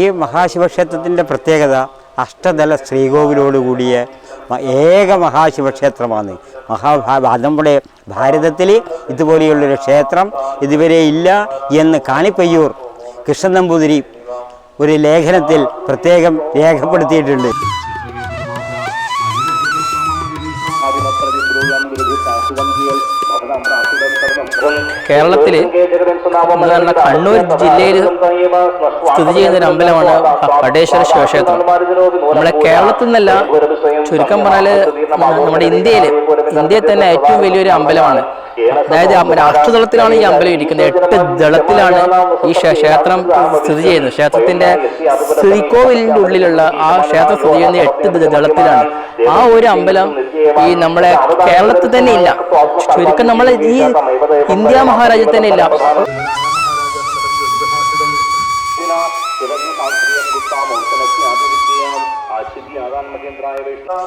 ഈ മഹാശിവക്ഷേത്രത്തിന്റെ പ്രത്യേകത അഷ്ടതല ശ്രീകോവിലോടുകൂടിയ ഏക മഹാശിവക്ഷേത്രമാണ്. മഹാഭാ നമ്മുടെ ഭാരതത്തിൽ ഇതുപോലെയുള്ളൊരു ക്ഷേത്രം ഇതുവരെ ഇല്ല എന്ന് കാണിപ്പയ്യൂർ കൃഷ്ണനമ്പൂതിരി ഒരു ലേഖനത്തിൽ പ്രത്യേകം രേഖപ്പെടുത്തിയിട്ടുണ്ട്. കേരളത്തിൽ നമ്മുടെ കണ്ണൂർ ജില്ലയിൽ സ്ഥിതി ചെയ്യുന്ന ഒരു അമ്പലമാണ് പടേശ്വര ശിവക്ഷേത്രം. നമ്മുടെ കേരളത്തിൽ നിന്നല്ല ചുരുക്കം പറഞ്ഞാൽ നമ്മുടെ ഇന്ത്യയിൽ ഇന്ത്യയിൽ തന്നെ ഏറ്റവും വലിയൊരു അമ്പലമാണ്. അതായത് അഷ്ടതലത്തിലാണ് ഈ അമ്പലം ഇരിക്കുന്നത്. എട്ട് ദളത്തിലാണ് ഈ ക്ഷേത്രം സ്ഥിതി ചെയ്യുന്നത്. ക്ഷേത്രത്തിന്റെ ശ്രീകോവിലിന്റെ ഉള്ളിലുള്ള ആ ക്ഷേത്രം സ്ഥിതി ചെയ്യുന്ന എട്ട് ദളത്തിലാണ്. ആ ഒരു അമ്പലം ഈ നമ്മളെ കേരളത്തിൽ തന്നെ ഇല്ല. ചുരുക്കം നമ്മളെ ഈ ഇന്ത്യ മഹാരാജ്യത്ത് തന്നെ ഇല്ല.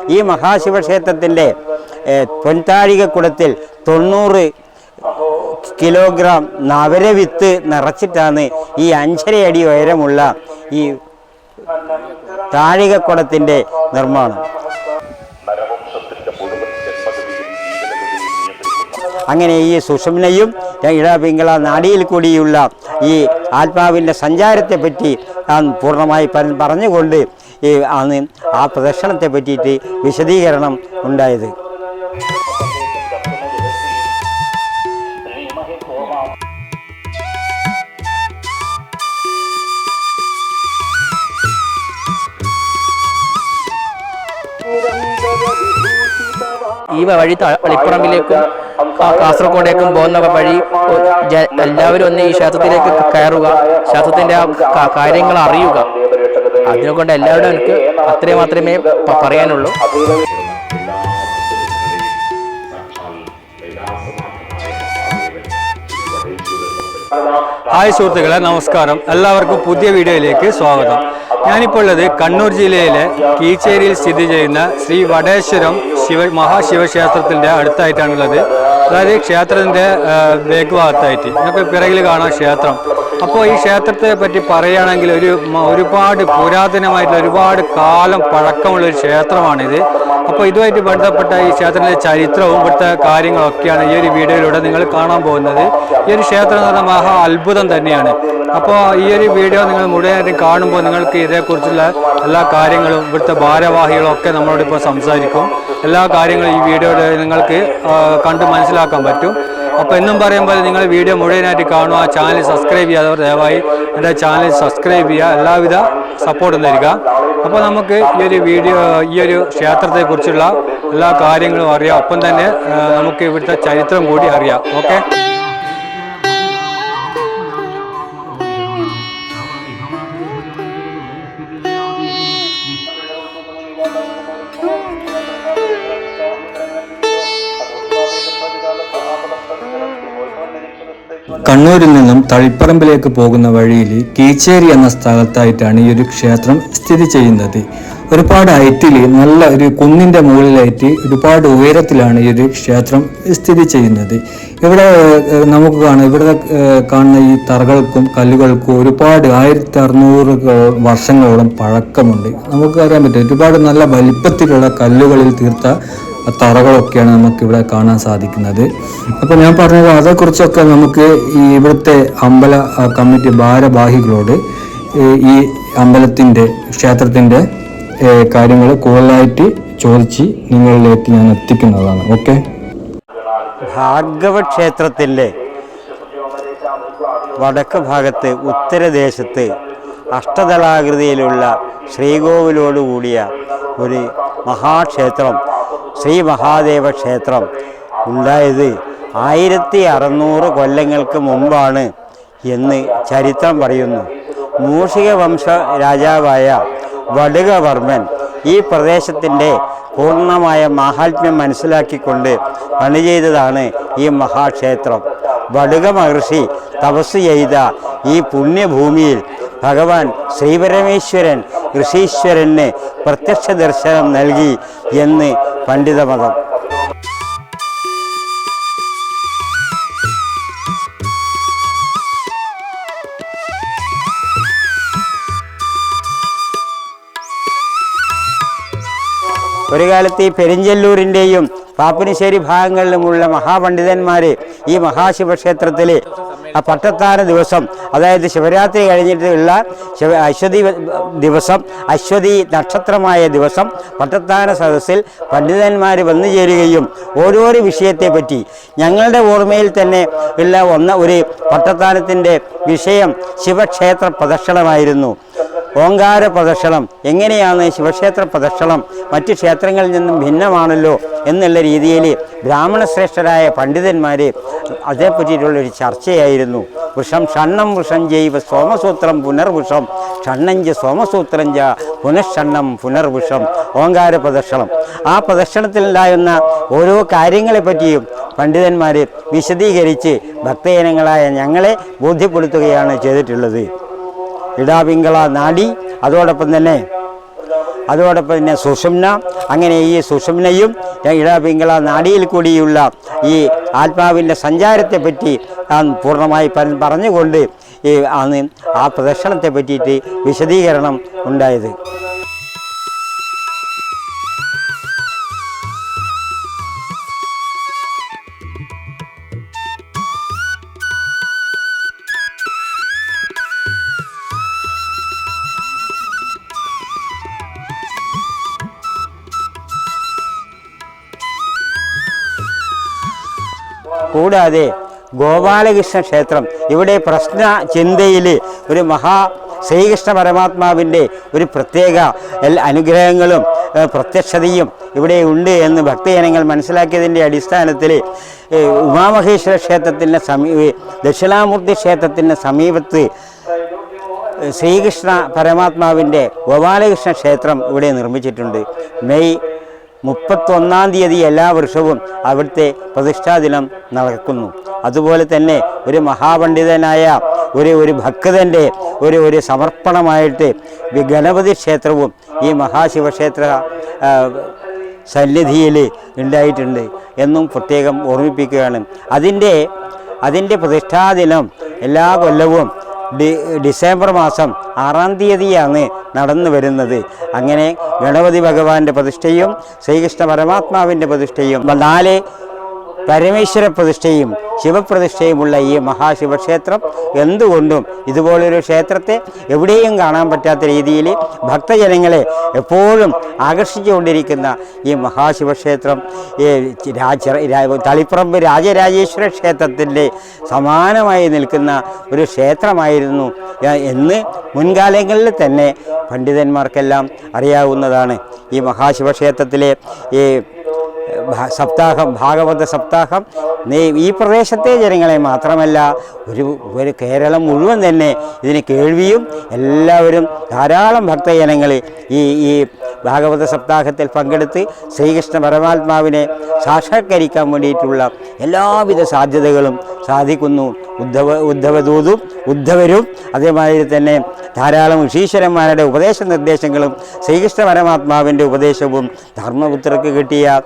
ഈ മഹാശിവക്ഷേത്രത്തിന്റെ പൊൻതാഴികക്കുടത്തിൽ തൊണ്ണൂറ് കിലോഗ്രാം നവരവിത്ത് നിറച്ചിട്ടാണ് ഈ അഞ്ചരയടി ഉയരമുള്ള ഈ താഴികക്കുടത്തിന്റെ നിർമ്മാണം. അങ്ങനെ ഈ സുഷുമ്നയും ഇടപിങ്കള നാടിയിൽ കൂടിയുള്ള ഈ ആത്മാവിന്റെ സഞ്ചാരത്തെപ്പറ്റി ഞാൻ പൂർണമായി പറഞ്ഞുകൊണ്ട് ഈ ആണ് ആ പ്രദർശനത്തെ പറ്റിയിട്ട് വിശദീകരണം ഉണ്ടായത്. ഈ വഴി തളിപ്പുറമ്പിലേക്കും കാസർഗോഡേക്കും പോകുന്ന വഴി എല്ലാവരും ഒന്ന് ഈ ക്ഷേത്രത്തിലേക്ക് കയറുക ക്ഷേത്രത്തിന്റെ കാര്യങ്ങൾ അറിയുക. അതിനെ കൊണ്ട് എല്ലാവരും എനിക്ക് അത്രയും മാത്രമേ പറയാനുള്ളൂ. ഹായ് സുഹൃത്തുക്കളെ നമസ്കാരം. എല്ലാവർക്കും പുതിയ വീഡിയോയിലേക്ക് സ്വാഗതം. ഞാനിപ്പോൾ ഉള്ളത് കണ്ണൂർ ജില്ലയിലെ കീച്ചേരിയിൽ സ്ഥിതി ചെയ്യുന്ന ശ്രീ വടേശ്വരം ശിവ മഹാശിവക്ഷേത്രത്തിന്റെ അടുത്തായിട്ടാണുള്ളത്. അതായത് ക്ഷേത്രത്തിന്റെ ബേക്ക് ഭാഗത്തായിട്ട്. ഞങ്ങൾക്ക് പിറകിൽ കാണാം ക്ഷേത്രം. അപ്പോൾ ഈ ക്ഷേത്രത്തെ പറ്റി പറയുകയാണെങ്കിൽ ഒരു ഒരുപാട് പുരാതനമായിട്ടുള്ള ഒരുപാട് കാലം പഴക്കമുള്ള ഒരു ക്ഷേത്രമാണിത്. അപ്പോൾ ഇതുമായിട്ട് ബന്ധപ്പെട്ട ഈ ക്ഷേത്രത്തിലെ ചരിത്രവും ഇവിടുത്തെ കാര്യങ്ങളൊക്കെയാണ് ഈ ഒരു വീഡിയോയിലൂടെ നിങ്ങൾ കാണാൻ പോകുന്നത്. ഈ ഒരു ക്ഷേത്രം എന്ന് പറഞ്ഞാൽ മഹാ അത്ഭുതം തന്നെയാണ്. അപ്പോൾ ഈ ഒരു വീഡിയോ നിങ്ങൾ മുഴുവനായിട്ട് കാണുമ്പോൾ നിങ്ങൾക്ക് ഇതേക്കുറിച്ചുള്ള എല്ലാ കാര്യങ്ങളും ഇവിടുത്തെ ഭാരവാഹികളും ഒക്കെ നമ്മളോട് ഇപ്പോൾ സംസാരിക്കും. എല്ലാ കാര്യങ്ങളും ഈ വീഡിയോയിലൂടെ നിങ്ങൾക്ക് കണ്ട് മനസ്സിലാക്കാൻ പറ്റും. അപ്പോൾ എന്നും പറയുമ്പോൾ നിങ്ങൾ വീഡിയോ മുഴുവനായിട്ട് കാണുക. ആ ചാനൽ സബ്സ്ക്രൈബ് ചെയ്യാത്തവർ ദയവായി എന്റെ ചാനൽ സബ്സ്ക്രൈബ് ചെയ്യുക. എല്ലാവിധ സപ്പോർട്ടും തരിക. അപ്പോൾ നമുക്ക് ഈ ഒരു വീഡിയോ ഈ ഒരു ക്ഷേത്രത്തെക്കുറിച്ചുള്ള എല്ലാ കാര്യങ്ങളും അറിയാം. ഒപ്പം തന്നെ നമുക്ക് ഇവിടുത്തെ ചരിത്രം കൂടി അറിയാം. ഓക്കെ? കണ്ണൂരിൽ നിന്നും തളിപ്പറമ്പിലേക്ക് പോകുന്ന വഴിയിൽ കീച്ചേരി എന്ന സ്ഥലത്തായിട്ടാണ് ഈ ഒരു ക്ഷേത്രം സ്ഥിതി ചെയ്യുന്നത്. ഒരുപാട് ഹൈറ്റിൽ നല്ല ഒരു കുന്നിന്റെ മുകളിലായിട്ട് ഒരുപാട് ഉയരത്തിലാണ് ഈ ഒരു ക്ഷേത്രം സ്ഥിതി ചെയ്യുന്നത്. ഇവിടെ നമുക്ക് കാണാം ഇവിടെ കാണുന്ന ഈ തറകൾക്കും കല്ലുകൾക്കും ഒരുപാട് ആയിരത്തി അറുന്നൂറ് വർഷങ്ങളോളം പഴക്കമുണ്ട്. നമുക്ക് അറിയാൻ പറ്റും ഒരുപാട് നല്ല വലിപ്പത്തിലുള്ള കല്ലുകളിൽ തീർത്ത തറകളൊക്കെയാണ് നമുക്ക് ഇവിടെ കാണാൻ സാധിക്കുന്നത്. അപ്പോൾ ഞാൻ പറഞ്ഞത് അതേക്കുറിച്ചൊക്കെ നമുക്ക് ഈ ഇവിടുത്തെ അമ്പല കമ്മിറ്റി ഭാരവാഹികളോട് ഈ അമ്പലത്തിന്റെ ക്ഷേത്രത്തിന്റെ കാര്യങ്ങൾ കൂടുതലായിട്ട് ചോദിച്ച് നിങ്ങളിലേക്ക് ഞാൻ എത്തിക്കുന്നതാണ്. ഓക്കെ? ഭാർഗവ ക്ഷേത്രത്തിന്റെ വടക്ക് ഭാഗത്ത് ഉത്തരദേശത്ത് അഷ്ടതലാകൃതിയിലുള്ള ശ്രീകോവിലോടുകൂടിയ ഒരു മഹാക്ഷേത്രം ശ്രീ മഹാദേവ ക്ഷേത്രം. ഉണ്ടായത് ആയിരത്തി അറുന്നൂറ് കൊല്ലങ്ങൾക്ക് മുമ്പാണ് എന്ന് ചരിത്രം പറയുന്നു. മൂഷിക വംശ രാജാവായ വടുകവർമ്മൻ ഈ പ്രദേശത്തിന്റെ പൂർണമായ മാഹാത്മ്യം മനസ്സിലാക്കിക്കൊണ്ട് പണി ചെയ്തതാണ് ഈ മഹാക്ഷേത്രം. വടുക മഹർഷി തപസ് ചെയ്ത ഈ പുണ്യഭൂമിയിൽ ഭഗവാൻ ശ്രീപരമേശ്വരൻ ഋഷീശ്വരന് പ്രത്യക്ഷ ദർശനം നൽകി എന്ന് പണ്ഡിതമതം ഒരു കാലത്ത് ഈ പെരിഞ്ചെല്ലൂരിന്റെയും പാപ്പിനിശ്ശേരി ഭാഗങ്ങളിലുമുള്ള മഹാപണ്ഡിതന്മാർ ഈ മഹാശിവക്ഷേത്രത്തിൽ ആ പട്ടത്താന ദിവസം അതായത് ശിവരാത്രി കഴിഞ്ഞിട്ടുള്ള ശിവ അശ്വതി ദിവസം അശ്വതി നക്ഷത്രമായ ദിവസം പട്ടത്താന സദസ്സിൽ പണ്ഡിതന്മാർ വന്നു ചേരുകയും ഓരോരോ വിഷയത്തെപ്പറ്റി ഞങ്ങളുടെ ഓർമ്മയിൽ തന്നെ ഉള്ള ഒന്ന് ഒരു പട്ടത്താനത്തിന്റെ വിഷയം ശിവക്ഷേത്ര പ്രദക്ഷിണമായിരുന്നു. ഓങ്കാര പ്രദക്ഷിണം. എങ്ങനെയാണ് ശിവക്ഷേത്ര പ്രദക്ഷിണം? മറ്റു ക്ഷേത്രങ്ങളിൽ നിന്നും ഭിന്നമാണല്ലോ എന്നുള്ള രീതിയിൽ ബ്രാഹ്മണശ്രേഷ്ഠരായ പണ്ഡിതന്മാർ അതേപ്പറ്റിയിട്ടുള്ളൊരു ചർച്ചയായിരുന്നു. വൃഷം ഷണ്ണം വൃഷം ജൈവ സോമസൂത്രം പുനർവൃഷം. ഷണ്ണഞ്ച് സോമസൂത്രം ജ പുനഃഷണ്ണം പുനർവൃഷം. ഓങ്കാര പ്രദക്ഷിണം. ആ പ്രദക്ഷിണത്തിലുണ്ടാകുന്ന ഓരോ കാര്യങ്ങളെപ്പറ്റിയും പണ്ഡിതന്മാർ വിശദീകരിച്ച് ഭക്തജനങ്ങളായ ഞങ്ങളെ ബോധ്യപ്പെടുത്തുകയാണ് ചെയ്തിട്ടുള്ളത്. ഇടാപിങ്കള നാഡി അതോടൊപ്പം തന്നെ അതോടൊപ്പം തന്നെ സുഷുമ്ന. അങ്ങനെ ഈ സുഷുമ്നയും ഇടാപിങ്കള നാഡിയിൽ കൂടിയുള്ള ഈ ആത്മാവിന്റെ സഞ്ചാരത്തെ പറ്റി ഞാൻ പൂർണമായി പറഞ്ഞുകൊണ്ട് ഈ ആ പ്രദർശനത്തെ പറ്റിയിട്ട് വിശദീകരണം ഉണ്ടായത്. കൂടാതെ ഗോപാലകൃഷ്ണ ക്ഷേത്രം. ഇവിടെ പ്രശ്ന ചിന്തയിൽ ഒരു മഹാ ശ്രീകൃഷ്ണ പരമാത്മാവിന്റെ ഒരു പ്രത്യേക അനുഗ്രഹങ്ങളും പ്രത്യക്ഷതയും ഇവിടെ ഉണ്ട് എന്ന് ഭക്തജനങ്ങൾ മനസ്സിലാക്കിയതിന്റെ അടിസ്ഥാനത്തിൽ ഉമാമഹേശ്വര ക്ഷേത്രത്തിന്റെ സമീ ദക്ഷിണാമൂർത്തി ക്ഷേത്രത്തിന്റെ സമീപത്ത് ശ്രീകൃഷ്ണ പരമാത്മാവിന്റെ ഗോപാലകൃഷ്ണ ക്ഷേത്രം ഇവിടെ നിർമ്മിച്ചിട്ടുണ്ട്. മെയ് മുപ്പത്തൊന്നാം തീയതി എല്ലാ വർഷവും അവിടുത്തെ പ്രതിഷ്ഠാദിനം നടക്കുന്നു. അതുപോലെ തന്നെ ഒരു മഹാപണ്ഡിതനായ ഒരു ഒരു ഭക്തന്റെ ഒരു ഒരു സമർപ്പണമായിട്ട് ഗണപതി ക്ഷേത്രവും ഈ മഹാശിവക്ഷേത്ര സന്നിധിയിൽ ഉണ്ടായിട്ടുണ്ട് എന്നും പ്രത്യേകം ഓർമ്മിപ്പിക്കുകയാണ്. അതിന്റെ അതിന്റെ പ്രതിഷ്ഠാദിനം എല്ലാ കൊല്ലവും ഡിസംബർ മാസം ആറാം തീയതിയാണ് നടന്നു വരുന്നത്. അങ്ങനെ ഗണപതി ഭഗവാന്റെ പ്രതിഷ്ഠയും ശ്രീകൃഷ്ണ പരമാത്മാവിന്റെ പ്രതിഷ്ഠയും നാല് പരമേശ്വര പ്രതിഷ്ഠയും ശിവപ്രതിഷ്ഠയുമുള്ള ഈ മഹാശിവക്ഷേത്രം എന്തുകൊണ്ടും ഇതുപോലൊരു ക്ഷേത്രത്തെ എവിടെയും കാണാൻ പറ്റാത്ത രീതിയിൽ ഭക്തജനങ്ങളെ എപ്പോഴും ആകർഷിച്ചുകൊണ്ടിരിക്കുന്ന ഈ മഹാശിവക്ഷേത്രം തളിപ്പറമ്പ് രാജരാജേശ്വര ക്ഷേത്രത്തിന്റെ സമാനമായി നിൽക്കുന്ന ഒരു ക്ഷേത്രമായിരുന്നു എന്ന് മുൻകാലങ്ങളിൽ തന്നെ പണ്ഡിതന്മാർക്കെല്ലാം അറിയാവുന്നതാണ് ഈ മഹാശിവക്ഷേത്രത്തിലെ ഈ സപ്താഹം ഭാഗവത സപ്താഹം. ഈ പ്രദേശത്തെ ജനങ്ങളെ മാത്രമല്ല ഒരു ഒരു കേരളം മുഴുവൻ തന്നെ ഇതിന് കേൾവിയും എല്ലാവരും ധാരാളം ഭക്തജനങ്ങൾ ഈ ഈ ഭാഗവത സപ്താഹത്തിൽ പങ്കെടുത്ത് ശ്രീകൃഷ്ണ പരമാത്മാവിനെ സാക്ഷാത്കരിക്കാൻ വേണ്ടിയിട്ടുള്ള എല്ലാവിധ സാധ്യതകളും സാധിക്കുന്നു. ഉദ്ധവ ഉദ്ധവദൂതും ഉദ്ധവരും അതേമാതിരി തന്നെ ധാരാളം ഋഷീശ്വരന്മാരുടെ ഉപദേശ നിർദ്ദേശങ്ങളും ശ്രീകൃഷ്ണ പരമാത്മാവിന്റെ ഉപദേശവും ധർമ്മപുത്രർക്ക് കിട്ടിയ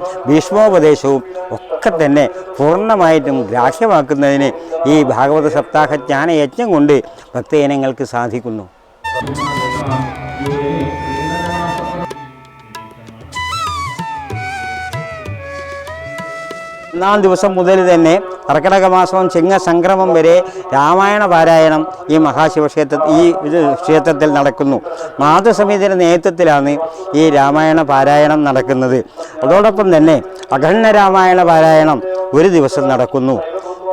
ഭീഷ്മോപദേശവും ഒക്കെ തന്നെ പൂർണമായിട്ടും ഗ്രാഹ്യമാക്കുന്നതിന് ഈ ഭാഗവത സപ്താഹ ജ്ഞാനയജ്ഞം കൊണ്ട് ഭക്തജനങ്ങൾക്ക് സാധിക്കുന്നു. ഒന്നാം ദിവസം മുതൽ തന്നെ കർക്കിടക മാസം ചിങ്ങസംക്രമം വരെ രാമായണ പാരായണം ഈ മഹാശിവക്ഷേത്ര ഈ ഇത് ക്ഷേത്രത്തിൽ നടക്കുന്നു. മാതൃസമിതിയുടെ നേതൃത്വത്തിലാണ് ഈ രാമായണ പാരായണം നടക്കുന്നത്. അതോടൊപ്പം തന്നെ അഖണ്ഡ രാമായണ പാരായണം ഒരു ദിവസം നടക്കുന്നു.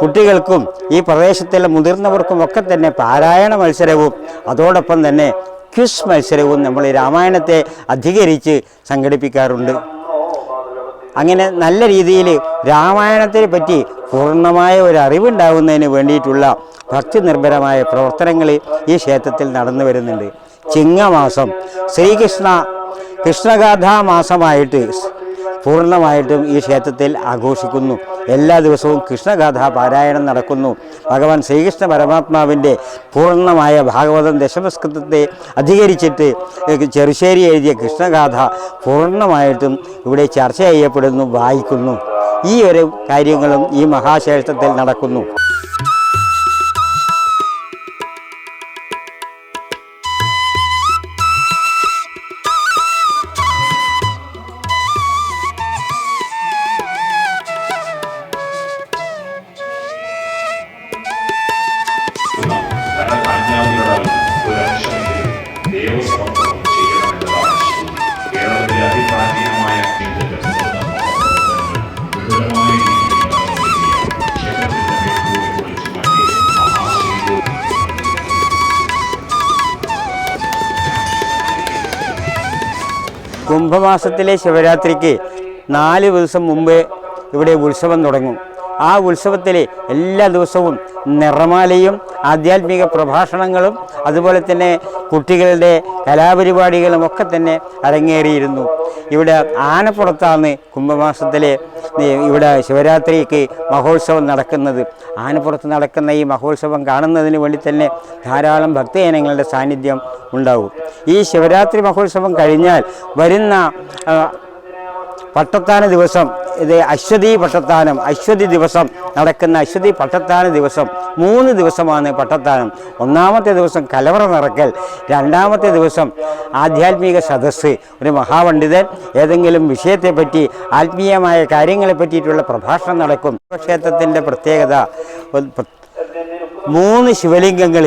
കുട്ടികൾക്കും ഈ പ്രദേശത്തിലെ മുതിർന്നവർക്കും ഒക്കെ തന്നെ പാരായണ മത്സരവും അതോടൊപ്പം തന്നെ ക്വിസ് മത്സരവും നമ്മൾ ഈ രാമായണത്തെ അധികരിച്ച് സംഘടിപ്പിക്കാറുണ്ട്. അങ്ങനെ നല്ല രീതിയിൽ രാമായണത്തെ പറ്റി പൂർണമായ ഒരു അറിവുണ്ടാകുന്നതിന് വേണ്ടിയിട്ടുള്ള ഭക്തി നിർഭരമായ പ്രവർത്തനങ്ങൾ ഈ ക്ഷേത്രത്തിൽ നടന്നു വരുന്നുണ്ട്. ചിങ്ങമാസം ശ്രീകൃഷ്ണ കൃഷ്ണഗാഥാ മാസമായിട്ട് പൂർണമായിട്ടും ഈ ക്ഷേത്രത്തിൽ ആഘോഷിക്കുന്നു. എല്ലാ ദിവസവും കൃഷ്ണഗാഥ പാരായണം നടക്കുന്നു. ഭഗവാൻ ശ്രീകൃഷ്ണ പരമാത്മാവിന്റെ പൂർണമായ ഭാഗവതം ദശമസ്കൃതത്തെ അധികരിച്ചിട്ട് ചെറുശ്ശേരി എഴുതിയ കൃഷ്ണഗാഥ പൂർണമായിട്ടും ഇവിടെ ചർച്ച ചെയ്യപ്പെടുന്നു വായിക്കുന്നു. ഈ ഒരു കാര്യങ്ങളും ഈ മഹാക്ഷേത്രത്തിൽ നടക്കുന്നു. കുംഭമാസത്തിലെ ശിവരാത്രിക്ക് നാല് ദിവസം മുമ്പ് ഇവിടെ ഉത്സവം തുടങ്ങും. ആ ഉത്സവത്തിലെ എല്ലാ ദിവസവും നിറമാലയും ആധ്യാത്മിക പ്രഭാഷണങ്ങളും അതുപോലെ തന്നെ കുട്ടികളുടെ കലാപരിപാടികളും ഒക്കെ തന്നെ അരങ്ങേറിയിരുന്നു. ഇവിടെ ആനപ്പുറത്താണ് കുംഭമാസത്തിലെ ഇവിടെ ശിവരാത്രിക്ക് മഹോത്സവം നടക്കുന്നത്. ആനപ്പുറത്ത് നടക്കുന്ന ഈ മഹോത്സവം കാണുന്നതിന് വേണ്ടി തന്നെ ധാരാളം ഭക്തജനങ്ങളുടെ സാന്നിധ്യം ഉണ്ടാവും ഈ ശിവരാത്രി മഹോത്സവം കഴിഞ്ഞാൽ വരുന്ന പട്ടത്താന ദിവസം ഇത് അശ്വതി പട്ടത്താനം അശ്വതി ദിവസം നടക്കുന്ന അശ്വതി പട്ടത്താന ദിവസം. മൂന്ന് ദിവസമാണ് പട്ടത്താനം. ഒന്നാമത്തെ ദിവസം കലവറ നിറക്കൽ രണ്ടാമത്തെ ദിവസം ആധ്യാത്മിക സദസ്സ്. ഒരു മഹാപണ്ഡിതൻ ഏതെങ്കിലും വിഷയത്തെപ്പറ്റി ആത്മീയമായ കാര്യങ്ങളെ പറ്റിയിട്ടുള്ള പ്രഭാഷണം നടക്കും. ക്ഷേത്രത്തിന്റെ പ്രത്യേകത മൂന്ന് ശിവലിംഗങ്ങൾ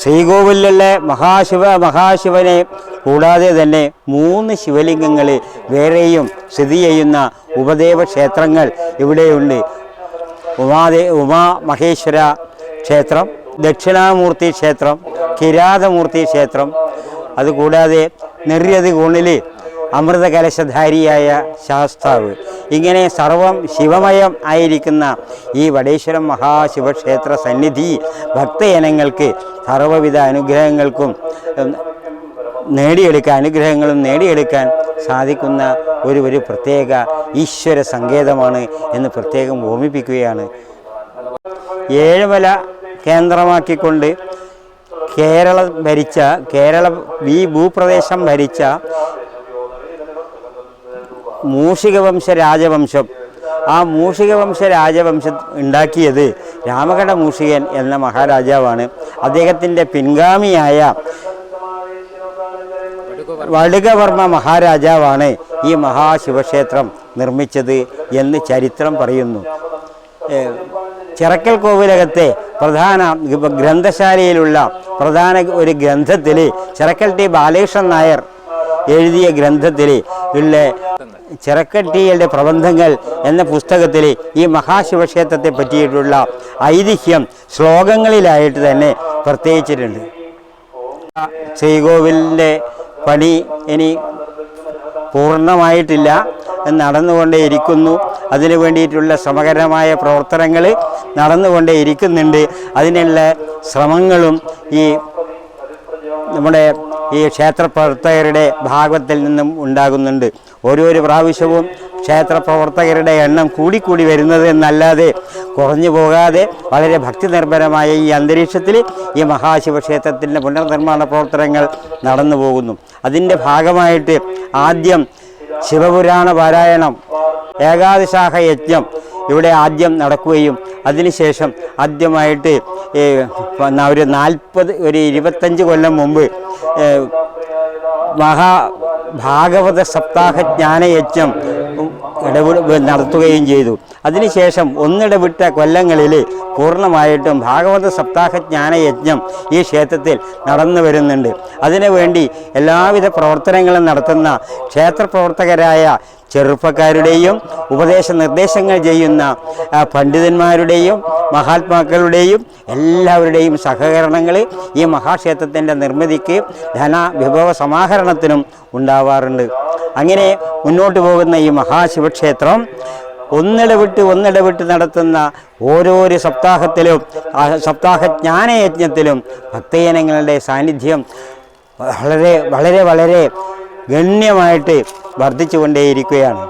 ശ്രീകോവിലിലെ മഹാശിവ മഹാശിവനെ കൂടാതെ തന്നെ മൂന്ന് ശിവലിംഗങ്ങൾ വേറെയും സ്ഥിതി ചെയ്യുന്ന ഉപദേവ ക്ഷേത്രങ്ങൾ ഇവിടെയുണ്ട്. ഉമാദേ ഉമാ മഹേശ്വര ക്ഷേത്രം ദക്ഷിണാമൂർത്തി ക്ഷേത്രം കിരാതമൂർത്തി ക്ഷേത്രം അതുകൂടാതെ നെറിയത് കോണിൽ അമൃതകലശധാരിയായ ശാസ്താവ്. ഇങ്ങനെ സർവം ശിവമയം ആയിരിക്കുന്ന ഈ വടേശ്വരം മഹാശിവക്ഷേത്ര സന്നിധി ഭക്തജനങ്ങൾക്ക് സർവവിധ അനുഗ്രഹങ്ങൾക്കും നേടിയെടുക്കാൻ അനുഗ്രഹങ്ങളും നേടിയെടുക്കാൻ സാധിക്കുന്ന ഒരു ഒരു പ്രത്യേക ഈശ്വര സങ്കേതമാണ് എന്ന് പ്രത്യേകം ഓർമ്മിപ്പിക്കുകയാണ്. ഏഴുമല കേന്ദ്രമാക്കിക്കൊണ്ട് കേരളം ഭരിച്ച കേരള ഈ ഭൂപ്രദേശം ഭരിച്ച മൂഷികവംശ രാജവംശം ആ മൂഷികവംശ രാജവംശം ഉണ്ടാക്കിയത് രാമകട മൂഷികൻ എന്ന മഹാരാജാവാണ്. അദ്ദേഹത്തിന്റെ പിൻഗാമിയായ വടുകവർമ്മ മഹാരാജാവാണ് ഈ മഹാശിവക്ഷേത്രം നിർമ്മിച്ചത് എന്ന് ചരിത്രം പറയുന്നു. ചിറക്കൽ കോവിലകത്തെ പ്രധാന ഗ്രന്ഥശാലയിലുള്ള പ്രധാന ഒരു ഗ്രന്ഥത്തിൽ ചിറക്കൽ ടി ബാലകൃഷ്ണൻ നായർ എഴുതിയ ഗ്രന്ഥത്തിൽ ഉള്ള ചിറക്കട്ടിയുടെ പ്രബന്ധങ്ങൾ എന്ന പുസ്തകത്തിൽ ഈ മഹാശിവക്ഷേത്രത്തെ പറ്റിയിട്ടുള്ള ഐതിഹ്യം ശ്ലോകങ്ങളിലായിട്ട് തന്നെ പ്രത്യേകിച്ചിട്ടുണ്ട്. ശ്രീകോവിലിന്റെ പണി ഇനി പൂർണമായിട്ടില്ല നടന്നുകൊണ്ടേയിരിക്കുന്നു. അതിനു വേണ്ടിയിട്ടുള്ള ശ്രമകരമായ പ്രവർത്തനങ്ങൾ നടന്നുകൊണ്ടേയിരിക്കുന്നുണ്ട്. അതിനുള്ള ശ്രമങ്ങളും ഈ നമ്മുടെ ഈ ക്ഷേത്രപ്രവർത്തകരുടെ ഭാഗത്തിൽ നിന്നും ഉണ്ടാകുന്നുണ്ട്. ഓരോരോ പ്രാവശ്യവും ക്ഷേത്രപ്രവർത്തകരുടെ എണ്ണം കൂടിക്കൂടി വരുന്നത് എന്നല്ലാതെ കുറഞ്ഞു പോകാതെ വളരെ ഭക്തി നിർഭരമായ ഈ അന്തരീക്ഷത്തിൽ ഈ മഹാശിവക്ഷേത്രത്തിന്റെ പുനർനിർമ്മാണ പ്രവർത്തനങ്ങൾ നടന്നു പോകുന്നു. അതിന്റെ ഭാഗമായിട്ട് ആദ്യം ശിവപുരാണ പാരായണം ഏകാദശാഖ യജ്ഞം ഇവിടെ ആദ്യം നടക്കുകയും അതിനുശേഷം ആദ്യമായിട്ട് ഒരു നാൽപ്പത് ഒരു ഇരുപത്തഞ്ച് കൊല്ലം മുമ്പ് മഹാ ഭാഗവത സപ്താഹ ജ്ഞാനയജ്ഞം ഇടപെട നടത്തുകയും ചെയ്തു. അതിനുശേഷം ഒന്നിടവിട്ട കൊല്ലങ്ങളിൽ പൂർണമായിട്ടും ഭാഗവത സപ്താഹ ജ്ഞാനയജ്ഞം ഈ ക്ഷേത്രത്തിൽ നടന്നു വരുന്നുണ്ട്. അതിനുവേണ്ടി എല്ലാവിധ പ്രവർത്തനങ്ങളും നടത്തുന്ന ക്ഷേത്രപ്രവർത്തകരായ ചെറുപ്പക്കാരുടെയും ഉപദേശ നിർദ്ദേശങ്ങൾ ചെയ്യുന്ന പണ്ഡിതന്മാരുടെയും മഹാത്മാക്കളുടെയും എല്ലാവരുടെയും സഹകരണങ്ങൾ ഈ മഹാക്ഷേത്രത്തിന്റെ നിർമ്മിതിക്ക് ധന വിഭവ സമാഹരണത്തിനും ഉണ്ടാവാറുണ്ട്. അങ്ങനെ മുന്നോട്ട് പോകുന്ന ഈ മഹാശിവക്ഷേത്രം ഒന്നിടവിട്ട് ഒന്നിടവിട്ട് നടത്തുന്ന ഓരോരോ സപ്താഹത്തിലും സപ്താഹ ജ്ഞാനയജ്ഞത്തിലും ഭക്തജനങ്ങളുടെ സാന്നിധ്യം വളരെ വളരെ വളരെ ഗണ്യമായിട്ട് വർദ്ധിച്ചുകൊണ്ടേയിരിക്കുകയാണ്.